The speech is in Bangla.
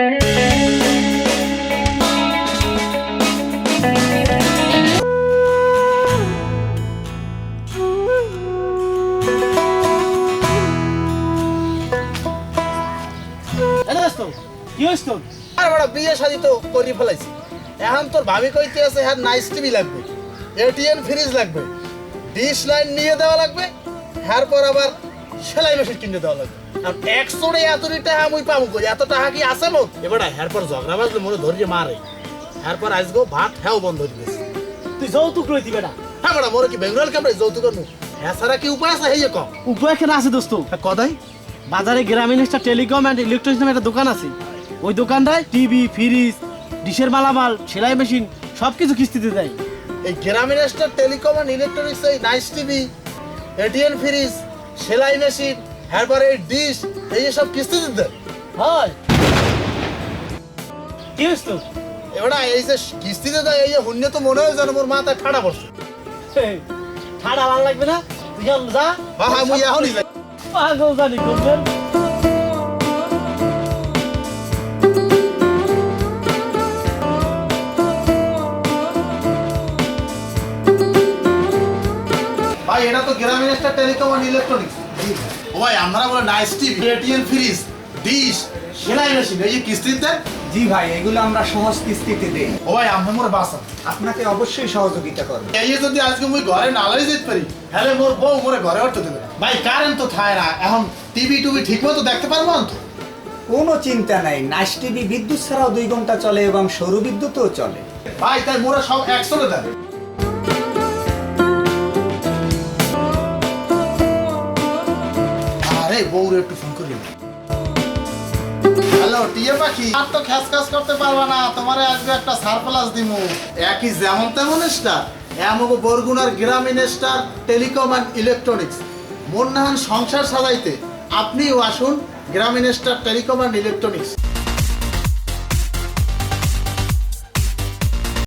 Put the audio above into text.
আর বড়, বিয়ে শাদি তো করি তোর ভাবি কইতে আছে হ্যাঁ নাইস টিভি লাগবে। এটিএম ফ্রিজ লাগবে। ডিশ লাইন নিয়ে দেওয়া লাগবে। হ্যার পর আবার সেলাই মেশিন কিনে দেওয়া লাগবে। আর একশোরে এতটি টাকা মুই পাবো কই? এত টাকা কি আছে মোর? এবার হ্যার পর ঝগড়া বাজলে মনে ধরিয়ে মারে। হ্যার পর আজগো ভাত হ্যাও বন্ধ হয়ে গেছে। তুই যৌতুক লইতি বেটা হ্যাঁ বড় মোর কি বেঙ্গল কামড়ে যৌতুক করব হ্যাঁ সারা কি উপায় আছে হেয়ে কম উপায় কেন আছে দোস্ত? কদাই বাজারে গ্রামীণ স্টার টেলিকম অ্যান্ড ইলেকট্রনিক্স নামে একটা দোকান আছে। ওই দোকানটায় টিভি ফ্রিজ ডিশের মালামাল সেলাই মেশিন সব কিছু কিস্তিতে দেয়। এই Grameen star telecom and electronics এই নাইস টিভি এটিএম ফ্রিজ সেলাই মেশিন হ্যারবার ডিশ এই সব কিস্তি দিতে হয়। কি হইছ তোর এই যে কিস্তিতে দেয় এই যে শূন্য তো মনে হয় যেন মোর মাথায় ঠাড়া পড়ছে। ঠাড়া ভালো লাগবে না? তুই যা হ্যাঁ হ্যাঁ মুই এখনই যাই। পাগল জানি করবেন ভাই এটা তো Grameen star telecom and electronics ও ভাই আমরা বলে nice TV ATM fridge dish সেলাই মেশিন এই যে কিস্তি জি ভাই এগুলো আমরা সহজ কিস্তিতে দেই। ও ভাই আমরা মোর বাসা। আপনাকে অবশ্যই সহযোগিতা করব। এই যদি আজকে মুই ঘরে নালাই যেতে পারি হ্যালে মোর বউ মোরে ঘরে উঠতে দেবে। ভাই কারেন্ট তো থায় না এখন টিভি টুবি ঠিক মতো দেখতে পারব না তো? কোনো চিন্তা নাই নাইস টিভি বিদ্যুৎ ছাড়াও দুই ঘণ্টা চলে এবং সৌর বিদ্যুৎও চলে। ভাই তাই মোরা সব একসাথে দেন। বউরে একটু ফোন করি আজকে একটা সারপ্লাস একই যেমন তেমন বরগুনার টেলিকম অ্যান্ড ইলেকট্রনিক্স সংসার সাজাইতে। আপনিও আসুন, গ্রামীণ স্টার, টেলিকম অ্যান্ড ইলেকট্রনিক্স